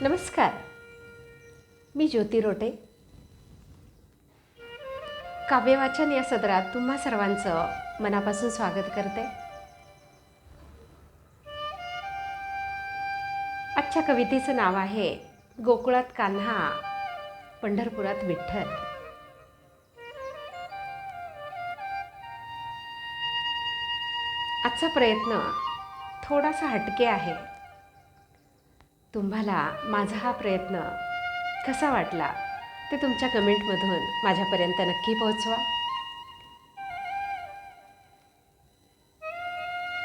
नमस्कार. मी ज्योती रोटे. काव्यवाचन या सदरात तुम्हा सर्वांचं मनापासून स्वागत करते. आजच्या कवितेचं नाव आहे गोकुळात कान्हा पंढरपुरात विठ्ठल. आजचा प्रयत्न थोडासा हटके आहे. तुम्हाला माझा हा प्रयत्न कसा वाटला ते तुमच्या कमेंटमधून माझ्यापर्यंत नक्की पोहोचवा.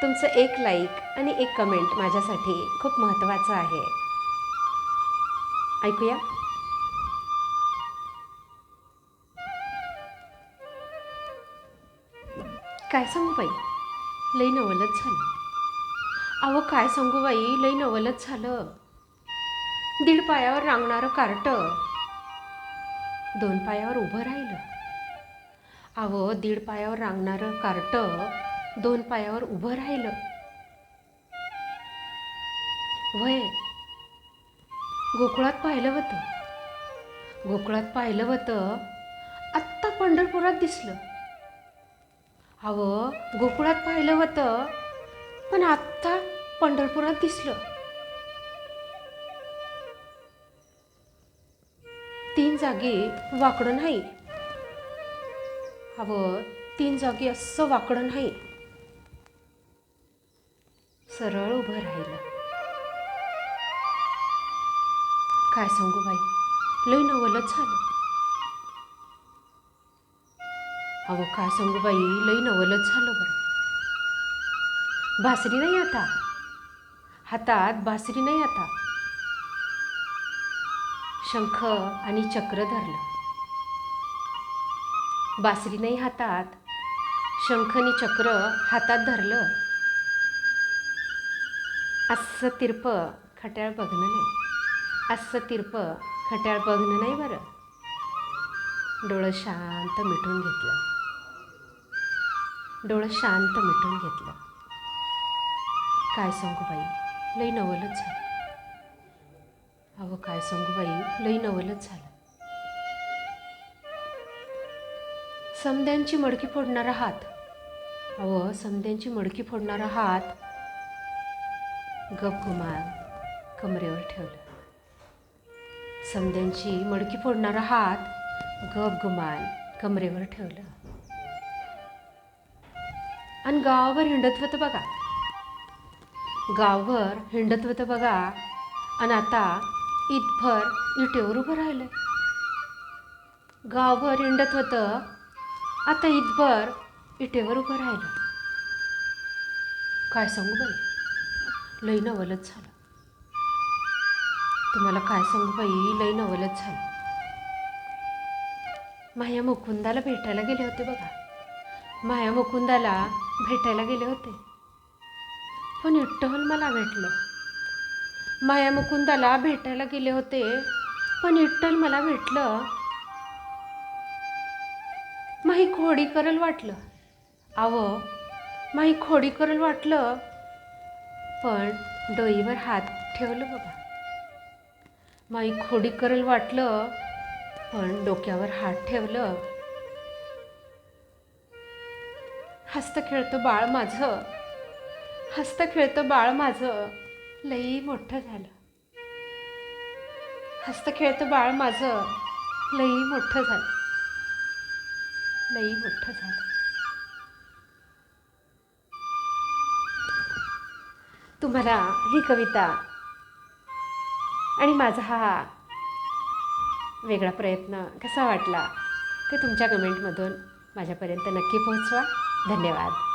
तुमचं एक लाईक आणि एक कमेंट माझ्यासाठी खूप महत्त्वाचं आहे. ऐकूया. काय सांगू बाई? लई नवलच झालं. अहो काय सांगू बाई? लई नवलच झालं. दीड पायावर रांगणारं कार्ट. दोन पायावर उभं राहिलं. अहो दीड पायावर रांगणारं कार्ट. दोन पायावर उभं राहिलं. वय गोकुळात पाहिलं होतं. गोकुळात पाहिलं होतं. आत्ता पंढरपुरात दिसलं. अहो गोकुळात पाहिलं होतं. पण आत्ता पंढरपुरात दिसलं. तीन जागी वाकडं नाही. हवं तीन जागी असं वाकडं नाही. सरळ उभं राहिलं. काय सांगू बाई? लई नवलच झालं. अहो काय सांगू बाई? लई नवलच झालं बरं. बासरी नाही आता. हातात बासरी नाही आता. शंख आणि चक्र धरलं. बासरी नाही हातात शंख आणि चक्र हातात धरलं. असं तिरप खट्याळ बघणं नाही. असं तिरप खट्याळ बघणं नाही बरं. डोळं शांत मिटून घेतलं. डोळं शांत मिटून घेतलं. काय सांगू बाई? लई नवलच झालं. काय सांगू बाई लई नवलच झालं. समद्यांची मडकी फोडणारा हात. अहो समद्यांची मडकी फोडणारा हात. गप गुमान कमरेवर ठेवलं. समद्यांची मडकी फोडणारा हात गप गुमान कमरेवर ठेवलं. आणि गावावर हिंडत होतं बघा. गावभर हिंडत होतं बघा. आणि आता इतभर इटेवर उभं राहिलं. गावभर इंडत होतं. आता इतभर इटेवर उभं राहिलं. काय सांगू बाई? लई नवलच झालं. तुम्हाला काय सांगू बाई? लई नवलच झालं. माया मुकुंदाला भेटायला गेले होते बघा. माया मुकुंदाला भेटायला गेले होते. पण इट्टहल मला भेटलं. माया मुकुंदाला भेटायला गेले होते पण विठ्ठल मला भेटलं. माही खोडी करल वाटलं. आव माही खोडी करल वाटलं पण डोईवर हात ठेवलं बाबा. माई खोडी करल वाटलं पण डोक्यावर हात ठेवलं. हस्त खेळतं बाळ माझं हस्त खेळतं बाळ माझं. लई मोठं झालं. हस्त खेळतं बाळ माझं. लई मोठं झालं. लई मोठं झालं. तुम्हाला ही कविता आणि माझा हा वेगळा प्रयत्न कसा वाटला ते तुमच्या कमेंटमधून माझ्यापर्यंत नक्की पोहोचवा. धन्यवाद.